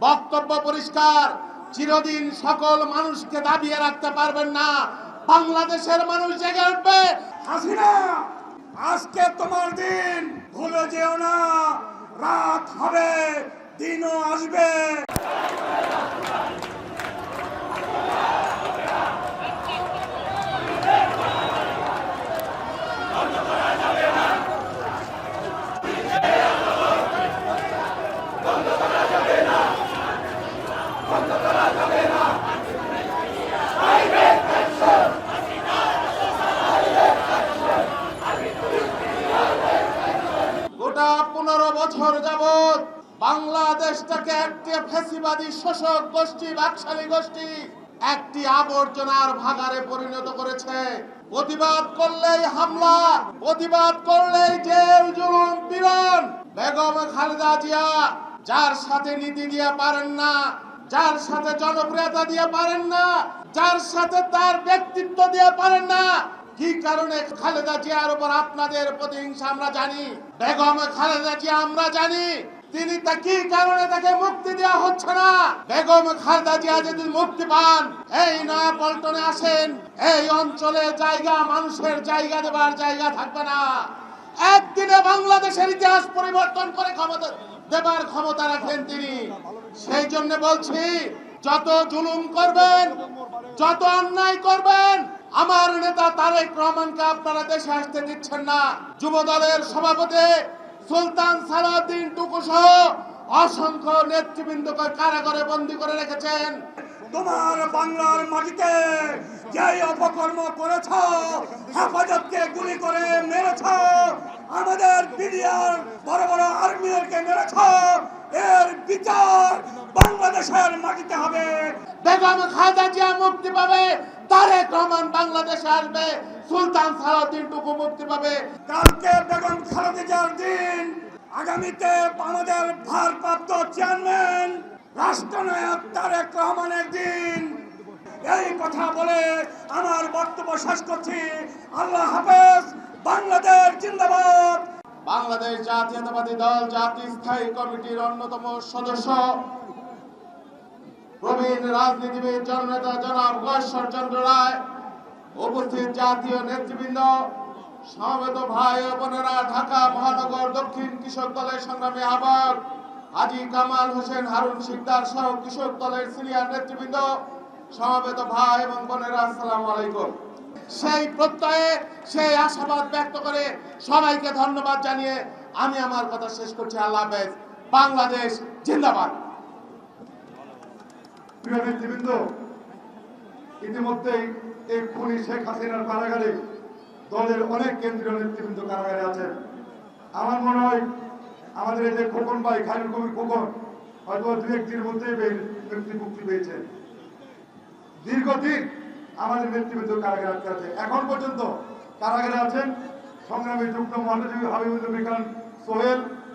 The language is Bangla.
বক্তব্য পরিষ্কার। চিরদিন সকল মানুষকে দাবিয়ে রাখতে পারবেন না। বাংলাদেশের মানুষ জেগে উঠবে। হাসিনা, আজকে তোমার দিন। ভুলে যেও না। রাত হবে, দিনও আসবে। বছর যাবৎ বাংলাদেশটাকে একটি ফেসিবাদী শোষক গোষ্ঠী, বাকশালী গোষ্ঠী, একটি আবর্জনার ভাগারে পরিণত করেছে। প্রতিবাদ করলেই হামলা, প্রতিবাদ করলেই জেল, জুলুম, পীড়ন। বেগম খালেদা জিয়া যার সাথে নীতি দিয়ে পারেন না, যার সাথে জনপ্রিয়তা দিয়ে পারেন না, যার সাথে তার ব্যক্তিত্ব দিয়ে পারেন না কি কারণে খালেদা জিয়ার উপর আপনাদের প্রতিহিংসা আমরা জানি, বেগম খালেদা জিয়া আমরা জানি, তিনি তা কি কারণে তাকে মুক্তি দেওয়া হচ্ছে না? বেগম খালেদা জিয়া যদি মুক্তি পান, এই নয়া পল্টনে আসেন, এই অঞ্চলে জায়গা, মানুষের জায়গা দেবার জায়গা থাকবে না। একদিনে বাংলাদেশের ইতিহাস পরিবর্তন করে ক্ষমতা দেবার ক্ষমতা রাখেন তিনি। সেই জন্য বলছি, যত জুলুম করবেন, যত অন্যায় করবেন আমার নেতা তারেক রহমানকে আপনারা দেশে আসতে দিচ্ছেন না। যুব দলের সভাপতি সুলতান সালাউদ্দিন টুকু সহ অসংখ্য নেতৃবৃন্দকে কারাগারে বন্দী করে রেখেছেন। তোমার বাংলার মাটিতে যেই অপকর্ম করেছ, হেফাজতকে গুলি করে মেরেছ, আমাদের বিডিআর বড় বড় আর্মিদেরকে মেরেছ, এর বিচার বাংলাদেশের মাটিতে হবে। বেগম খালেদা জিয়া মুক্তি পাবে তারেক রহমান বাংলাদেশে আসবে সুলতান সালাউদ্দিন টুকু মুক্তি পাবে। কালকে বেগম খালেদা জিয়ার দিন। আগামীতে আমাদের ভারপ্রাপ্ত চেয়ারম্যান রাষ্ট্রনায়ক তারেক রহমানের দিন। এই কথা বলে আমার বক্তব্য শেষ করছি। আল্লাহ হাফেজ বাংলাদেশ জিন্দাবাদ। বাংলাদেশ জাতীয়তাবাদী দল জাতীয় স্থায়ী কমিটির অন্যতম সদস্য প্রবীণ রাজনীতিবিদ জননেতা জনাব গশ্বর চন্দ্র রায়, উপস্থিত জাতীয় নেতৃবৃন্দ, সমবেত ভাই ও বোনেরা ঢাকা মহানগর দক্ষিণ কৃষক দলের সংগ্রামী আহ্বায়ক হাজি কামাল হোসেন, হারুন শিকদার সহ কৃষক দলের সিনিয়র নেতৃবৃন্দ, সমবেত ভাই এবং বোনেরা, আসসালামু আলাইকুম। সেই প্রত্যয়ে, সেই আশাবাদ ব্যক্ত করে সবাইকে ধন্যবাদ জানিয়ে আমি আমার কথা শেষ করছি। আল্লাহ হাফেজ। বাংলাদেশ জিন্দাবাদ। প্রিয় নেতৃবৃন্দ ইতিমধ্যেই এই খুনি শেখ হাসিনার কারাগারে দলের অনেক কেন্দ্রীয় নেতৃবৃন্দ কারাগারে আছেন। আমার মনে হয় আমাদের এই যে খোকন ভাই খালিদ কবির খোকন, হয়তো দু একটির মধ্যেই ব্যক্তি মুক্তি পেয়েছেন দীর্ঘদিন আমাদের নেতৃবৃন্দ কারাগারে আটকে আছে। এখন পর্যন্ত কারাগারে আছেন সংগ্রামী যুগ্ম মহানজীবী হাবিবুল খান সোহেল